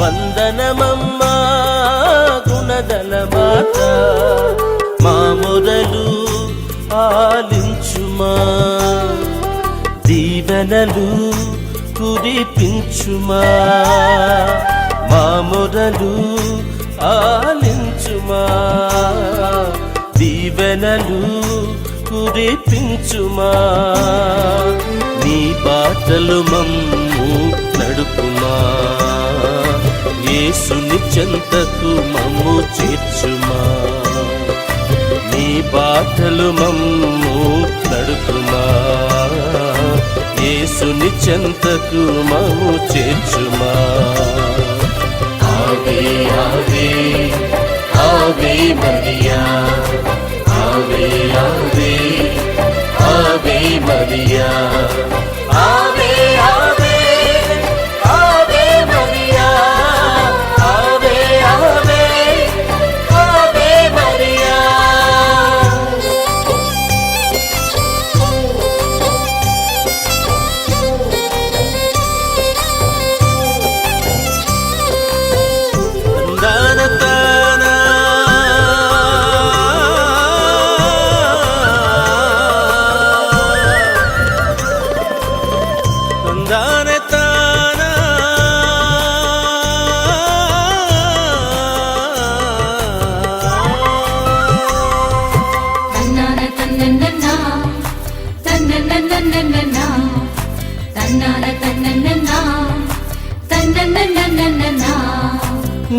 వందనమమ్మా గుణదల మాత మా మొదలు ఆలించుమా దీవెనలు కురిపించుమా. మా మొదలు ఆలించుమా దీవెనలు కురిపించుమా? నీ బాటలు మమ్ము నడుపుమా? ఏసుని చెంతకు మమ్ము చేర్చుమా? నీ బాటలు మమ్ము నడుపుమా? ఏసుని చెంతకు మమ్ము చేర్చుమా? ఆవే ఆవే ఆవే మరియా. আবে আবে আবে মরিয়া। আবে আবে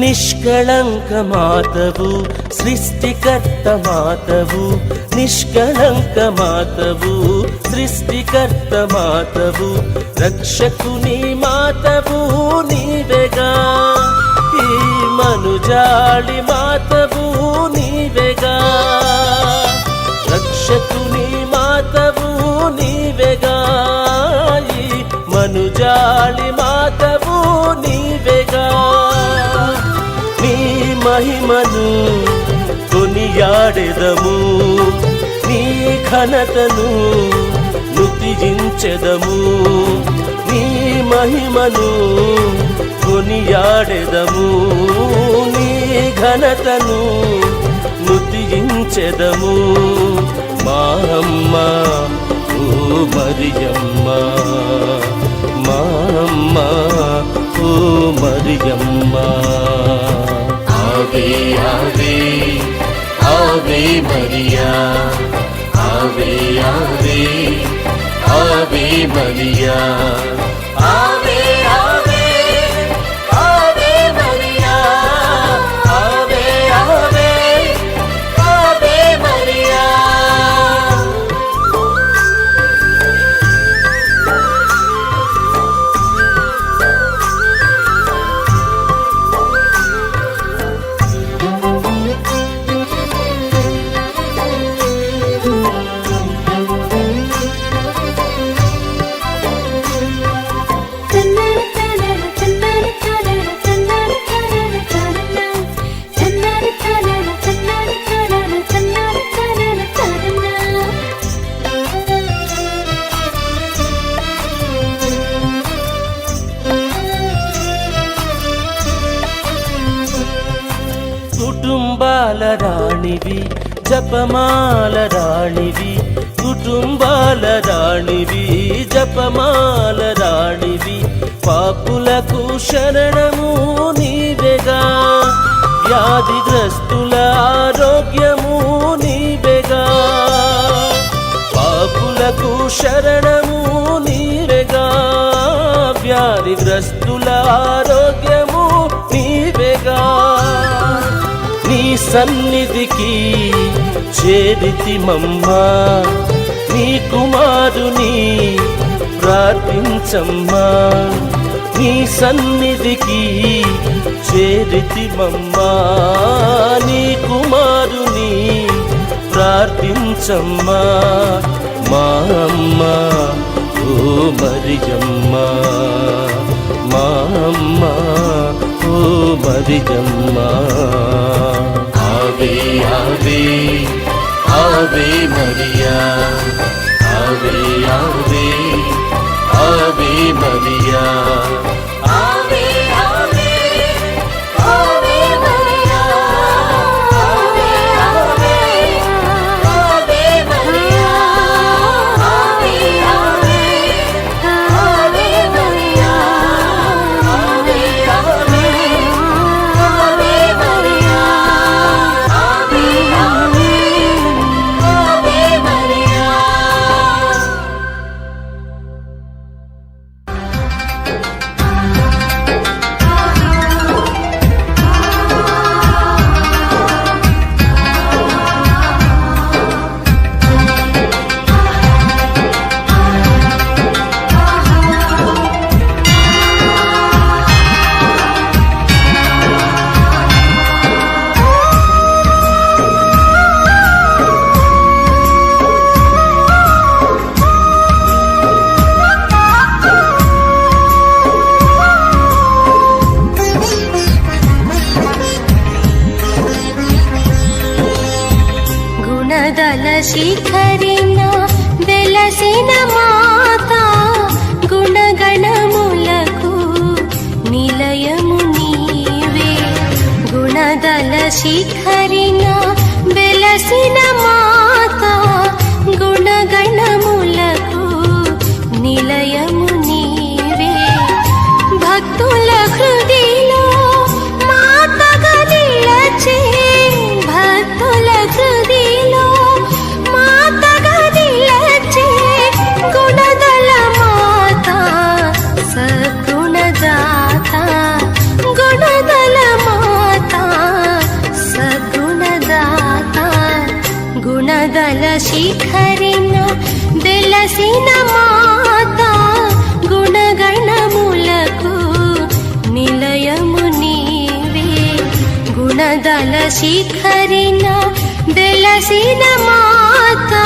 ನಿಷ್ಕಳಂಕ ಮಾತವು ಸೃಷ್ಟಿಕರ್ತ ಮಾತವು ನಿಷ್ಕಳಂಕ ಮಾತವು ಸೃಷ್ಟಿಕರ್ತ ಮಾತವು ರಕ್ಷಕುನಿ ಮಾತವು ನೀವೆಗ ಈ ಮನುಜಾಳಿ ಮಾತವು ನೀವೆಗ ರಕ್ಷಕುನಿ ಮಾತವು ನೀವೆಗ మనుజాళి మాతవు నీవేగా. నీ మహిమను కొనియాడెదము. నీ ఘనతను నుతిజించెదము. నీ మహిమను కొనియాడెదము. నీ ఘనతను నుతిజించెదము. మా అమ్మ ఓ మరియమ్మ. మరియమ్మ ఓ మరియమ్మ. ఆవే ఆవే ఆవే మరియా. ఆవే ఆవే ఆవే మరియా. జపమాల రాణివి కుటుంబాల రాణివి జపమాల రాణివి పాపులకు శరణము నీవెగా వ్యాధిగ్రస్తుల ఆరోగ్యము నీవెగా పాపులకు శరణము నీవెగా వ్యాధిగ్రస్తుల ఆరోగ్యము సన్నిధికి చేరితి మమ్మా. నీ కుమారుని ప్రార్థించమ్మా. నీ సన్నిధికి చేరితి మమ్మా. నీ కుమారుని ప్రార్థించమ్మా. మా అమ్మ ఓ మరియమ్మ. మా అమ్మ ಬರಿಗಮ್ಮ. ಆವೆ ಆವೆ ಆವೆ ಮರಿಯ. ಆವೆ ಆವೆ ಆವೆ ಮರಿಯಾ. శిఖరిణ వెలసిన మాత గుణగణములకు నిలయము నీవే. గుణదల శిఖ గుణదల శిఖరిన వెలసిన మాత గుణగణములకు నిలయము నీవే గుణదల శిఖరిన వెలసిన మాతా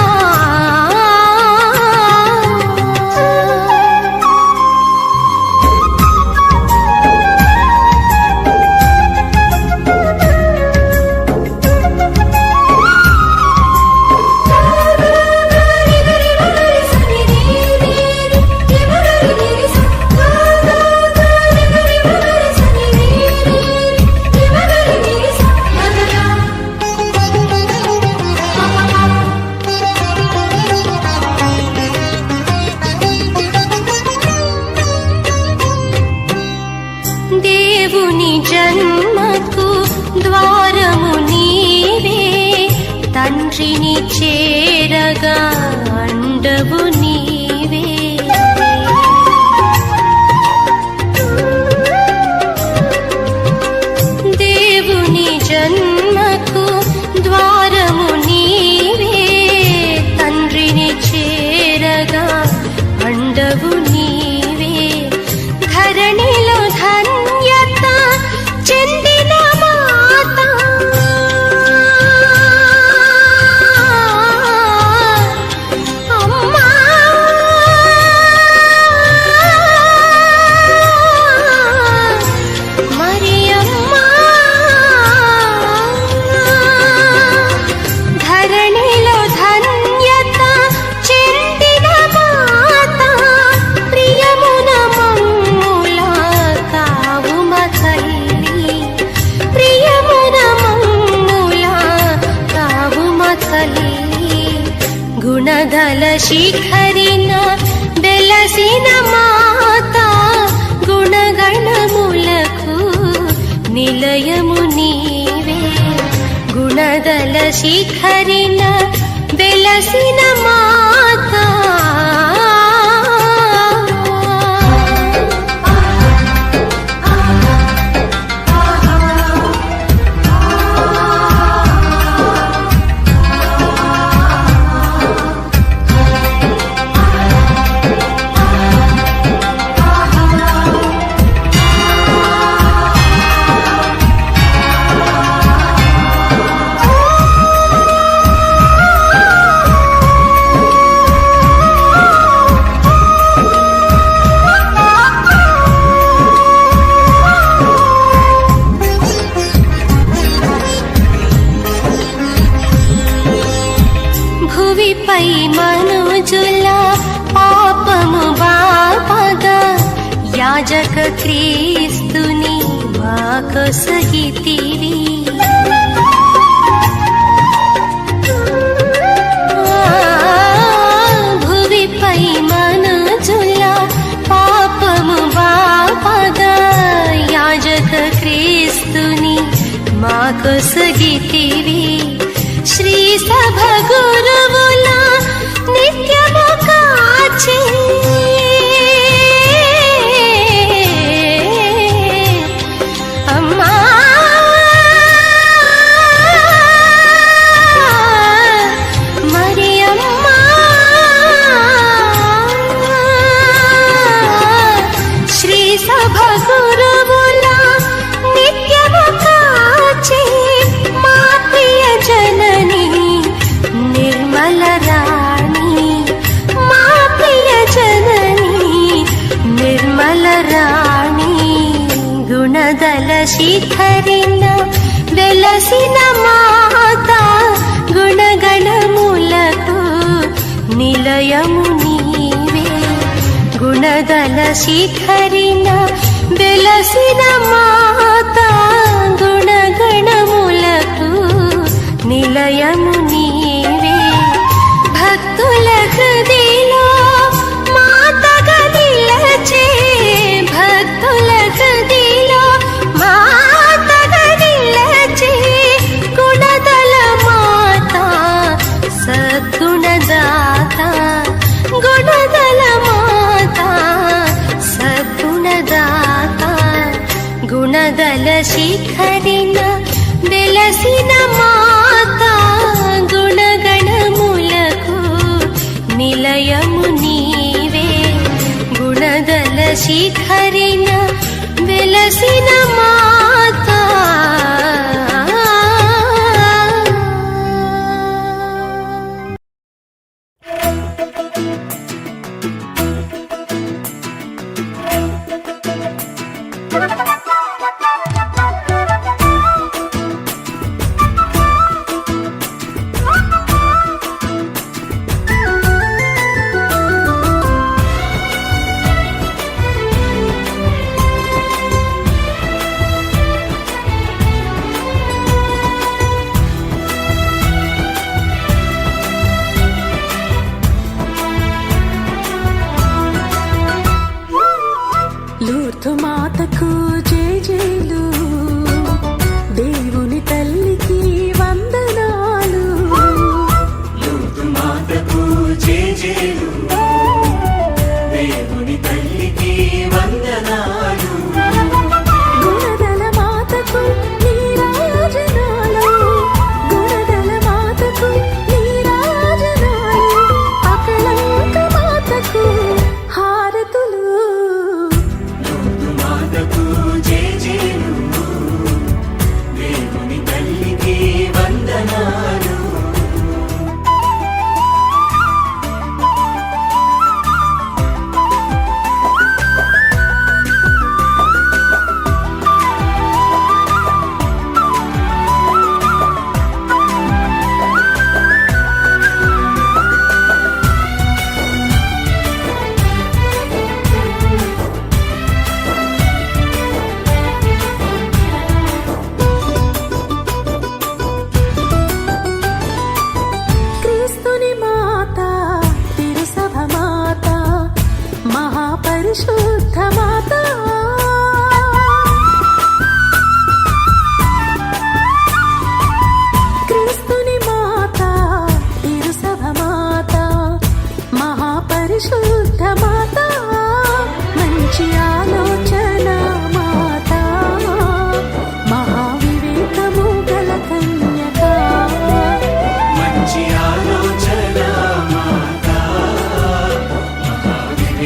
మోక్షిని చేరగా అండవు నీ శిఖరిన వెలసిన మాత గుణగణములకు నిలయము నీవే. గుణదల శిఖరిన వెలసిన చేతివి భువిపై మనజుల పాపము బాపద యాజక క్రీస్తుని మాకు సగితివి. శిఖరిన వెలసిన మాత గుణగణములకు నిలయము గుణదల శిఖరిన వెలసిన మాత గుణగణములకు నిలయము నీవే గుణదల శిఖరిన వెలసిన 他妈的